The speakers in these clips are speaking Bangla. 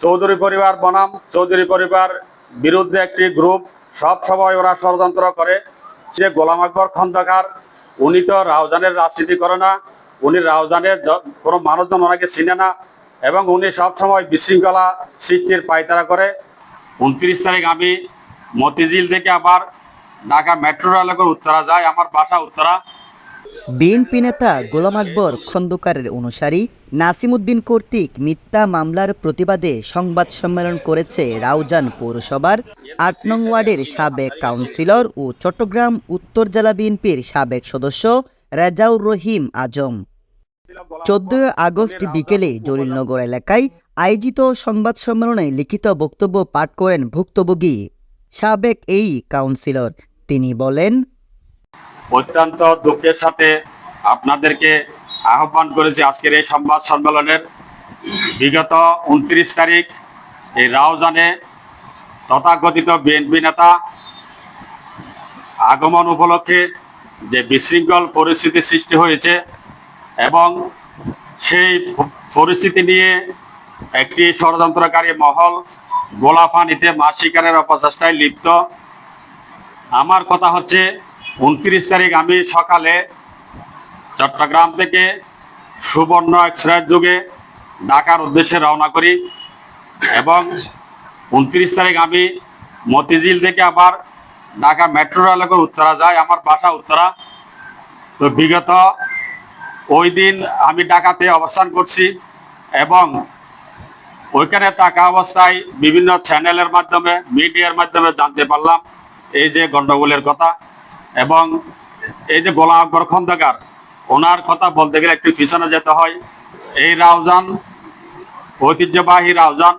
চৌধুরী পরিবার বনাম, চৌধুরী পরিবার বিরুদ্ধে একটি গ্রুপ, সব সময় ওরা ষড়যন্ত্র করে। সে গোলাম আকবর খন্দকার, উনি তো রাউজানের রাজনীতি করে না, উনি রাউজানের কোনো মানুষজন ওনাকে চিনে না এবং উনি সব সময় বিশৃঙ্খলা সৃষ্টির পায়তারা করে। উনত্রিশ তারিখ আমি মতিঝিল থেকে আবার ঢাকা মেট্রো রেল উত্তরা যায় আমার বাসা উত্তরা। বিএনপি নেতা গোলাম আকবর খন্দকারের অনুসারী নাসিমুদ্দিন কর্তৃক মিথ্যা মামলার প্রতিবাদে সংবাদ সম্মেলন করেছে রাউজান পৌরসভার আট নং ওয়ার্ডের সাবেক কাউন্সিলর ও চট্টগ্রাম উত্তর জেলা বিএনপির সাবেক সদস্য রেজাউর রহিম আজম। চোদ্দই আগস্ট বিকেলে জলিলনগর এলাকায় আয়োজিত সংবাদ সম্মেলনে লিখিত বক্তব্য পাঠ করেন ভুক্তভোগী সাবেক এই কাউন্সিলর। তিনি বলেন, অত্যন্ত দুঃখের সাথে আপনাদেরকে আহ্বান করেছি আজকের এই সংবাদ সম্মেলনের। বিগত উনত্রিশ তারিখ এই রাউজানে তথাকথিত বিএনপি নেতা আগমন উপলক্ষে যে বিশৃঙ্খল পরিস্থিতি সৃষ্টি হয়েছে এবং সেই পরিস্থিতি নিয়ে একটি ষড়যন্ত্রকারী মহল গোলাফানিতে মাছ শিকারের অপচেষ্টায় লিপ্ত। আমার কথা হচ্ছে, উনত্রিশ তারিখ আমি সকালে চট্টগ্রাম থেকে সুবর্ণ এক্সপ্রেস যুগে ঢাকার উদ্দেশ্যে রওনা করি এবং উনত্রিশ তারিখ আমি মতিঝিল থেকে আবার ঢাকা মেট্রো রেল করে উত্তরা যাই। আমার বাসা উত্তরা। তো বিগত ওই দিন আমি ঢাকাতে অবস্থান করছি এবং ওইখানে থাকা অবস্থায় বিভিন্ন চ্যানেলের মাধ্যমে, মিডিয়ার মাধ্যমে জানতে পারলাম এই যে গন্ডগোলের কথা এবং এই যে গোলাম আকবর খন্দকার ওনার কথা বলতে গেলে একটু পিছনে যেতে হয়। এই রাউজান, ঐতিহ্যবাহী রাউজান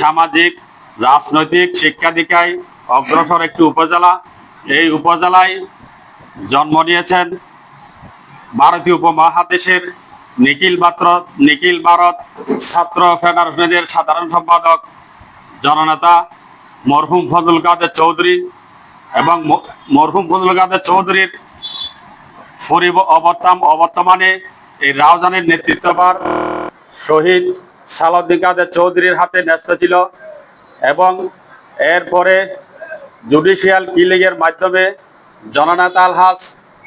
সামাজিক, রাজনৈতিক শিক্ষা দীক্ষায় অগ্রসর একটি উপজেলা। এই উপজেলায় জন্ম নিয়েছেন ভারতীয় উপমহাদেশের নিখিল মাত্র, নিখিল ভারত ছাত্র ফেডারেশনের সাধারণ সম্পাদক, জননেতা মরহুম ফজল কাদের চৌধুরী এবং মরহুম ফজল কাদের চৌধুরীর পরিব অবর্তম অবর্তমানে এই রাউজানের নেতৃত্ববার শহীদ সালাউদ্দিন কাদের চৌধুরীর হাতে ন্যস্ত ছিল এবং এরপরে জুডিশিয়াল কিলিংয়ের মাধ্যমে জননেতা আলহাজ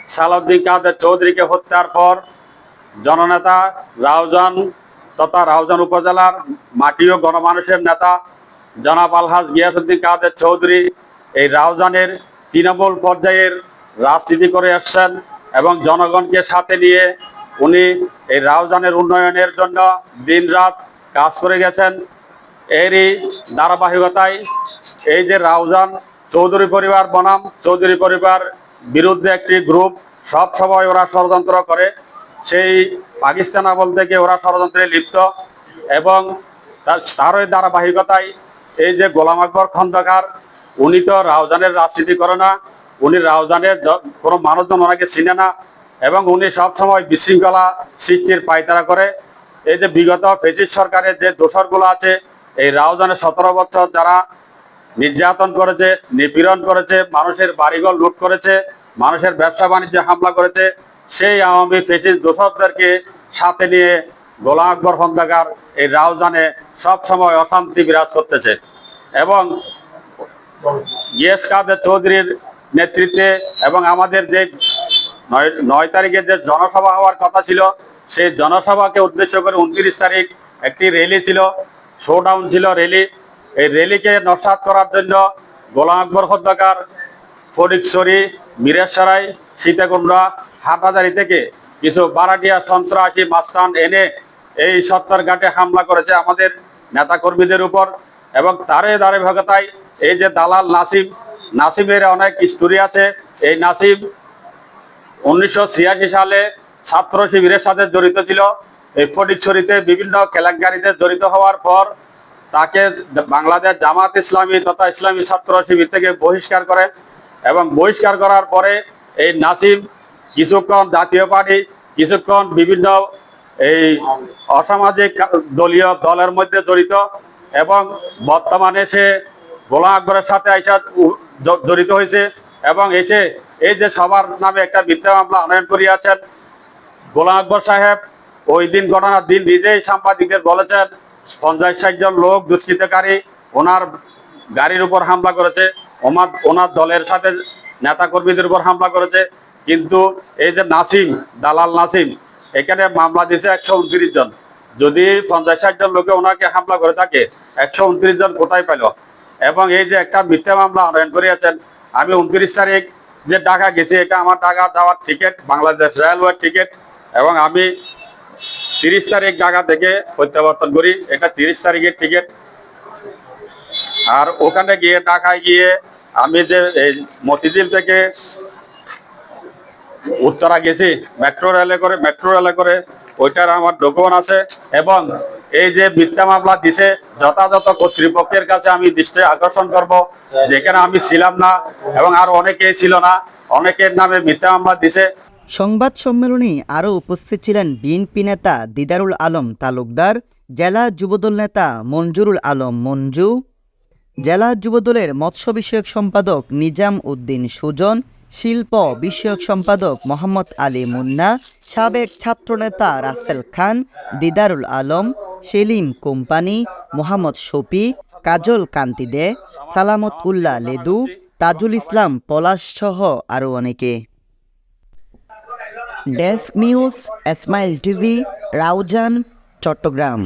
সালাউদ্দিন কাদের চৌধুরীকে হত্যার পর জননেতা রাউজান তথা রাউজান উপজেলার মাটি ও গণমানুষের নেতা জনাব আলহাজ গিয়াসুদ্দিন কাদের চৌধুরী এই রাউজানের তৃণমূল পর্যায়ের রাজনীতি করে আসছেন। এবং জনগণকে সাথে নিয়ে উনি এই রাউজানের উন্নয়নের জন্য দিনরাত কাজ করে গেছেন। এরই ধারাবাহিকতায় এই যে রাউজান, চৌধুরী পরিবার বনাম, চৌধুরী পরিবার বিরুদ্ধে একটি গ্রুপ সব সময় ওরা ষড়যন্ত্র করে। সেই পাকিস্তান আমল থেকে ওরা ষড়যন্ত্রে লিপ্ত এবং তার তারই ধারাবাহিকতায় এই যে গোলাম আকবর খন্দকার, উনি তো রাউজানের রাজনীতি করে না উনি রাউজানের কোনো মানুষজন ওনাকে চিনে না এবং উনি সবসময় বিশৃঙ্খলা সৃষ্টির পায়তারা করে। এই যে বিগত ফেসিস সরকারের যে দোষরগুলো আছে, এই রাউজানের সতেরো বছর যারা নির্যাতন করেছে, নিপীড়ন করেছে, মানুষের বাড়িঘর লুট করেছে, মানুষের ব্যবসা বাণিজ্যে হামলা করেছে, সেই আওয়ামী ফেসিস দোষকদেরকে সাথে নিয়ে গোলাম আকবর খন্দকার এই রাউজানে সবসময় অশান্তি বিরাজ করতেছে। এবং ইয়েস কাদের চৌধুরীর নেতৃত্বে এবং আমাদের যে নয় নয় তারিখে যে জনসভা হওয়ার কথা ছিল, সেই জনসভাকে উদ্দেশ্য করে উনত্রিশ তারিখ একটি র্যালি ছিল শোডাউন ছিল র্যালি। এই র্যালিকে নস্বাত করার জন্য গোলাম আকবর হত্যাকার ফটিকছড়ি মিরেশারাই সীতাকুণ্ডা হাটাজারি থেকে কিছু বারাটিয়া সন্ত্রাসী মাস্তান এনে এই সত্তর ঘাটে হামলা করেছে আমাদের নেতাকর্মীদের উপর এবং তারে দাঁড়ে ভগতায় এই যে দালাল নাসিম নাসিমের অনেক স্টোরি আছে। এই নাসিম উনিশশো সালে ছাত্র শিবিরের সাথে জড়িত ছিল। এই ফটিকছড়িতে বিভিন্ন কেলেঙ্কারিতে জড়িত হওয়ার পর তাকে বাংলাদেশ জামাত ইসলামী তথা ইসলামী ছাত্র শিবির থেকে বহিষ্কার করে এবং বহিষ্কার করার পরে এই নাসিম কিছুক্ষণ জাতীয় পার্টি, কিছুক্ষণ বিভিন্ন এই অসামাজিক দলীয় দলের মধ্যে জড়িত এবং বর্তমানে সে গোলাম আকবরের সাথে আইসা জড়িত হয়েছে এবং এসে এই যে সবার নামে একটা মিথ্যা মামলা আনয়ন করিয়াছেন। গোলাম আকবর সাহেব ওই দিন ঘটনার দিন নিজেই সাংবাদিকদের বলেছেন, পঞ্চাশ ষাট জন লোক দুষ্কৃতকারী, ওনার গাড়ির উপর হামলা করেছে ওনার ওনার দলের সাথে নেতা কর্মীদের উপর হামলা করেছে। কিন্তু এই যে নাসিম, দালাল নাসিম, এখানে মামলা দিয়েছে একশো উনত্রিশ জন। যদি পঞ্চাশ ষাট জন লোকে ওনাকে হামলা করে থাকে, একশো উনত্রিশ জন কোথায় পেল এবং এই যে একটা মিথ্যা মামলা আনয়ন করিয়াছেন, আমি উনত্রিশ তারিখ যে টাকা গেছি, এটা আমার টাকা দেওয়ার টিকিট বাংলাদেশ রেলওয়ের টিকিট এবং আমি তিরিশ তারিখ ঢাকা থেকে প্রত্যাবর্তন করি, এটা তিরিশ তারিখের টিকিট আর ওখানে গিয়ে, ঢাকায় গিয়ে আমি যে এই মতিঝিল থেকে উত্তরা গেছি মেট্রো রেলে করে মেট্রো রেলে করে, ওইটার আমার ডকুমেন্ট আছে, এবং এই যে মিথ্যা মামলা দিছে, যথাযথ কর্তৃপক্ষের কাছে আমি দৃষ্টি আকর্ষণ করব, যেখানে আমি ছিলাম না এবং আর অনেকেই ছিল না, অনেকের নামে মিথ্যা মামলা দিছে। সংবাদ সম্মেলনে আরও উপস্থিত ছিলেন বিএনপি নেতা দিদারুল আলম তালুকদার, জেলা যুবদল নেতা মঞ্জুরুল আলম মঞ্জু, জেলা যুবদলের মৎস্য বিষয়ক সম্পাদক নিজাম উদ্দিন সুজন, শিল্প বিষয়ক সম্পাদক মোহাম্মদ আলী মুন্না, সাবেক ছাত্রনেতা রাসেল খান, দিদারুল আলম সেলিম কোম্পানি, মোহাম্মদ শফি, কাজল কান্তি দে সালামত উল্লাহ লেদু, তাজুল ইসলাম পলাশ সহ আরও অনেকে। Desk news, Esmail TV, Raozan, Chattogram.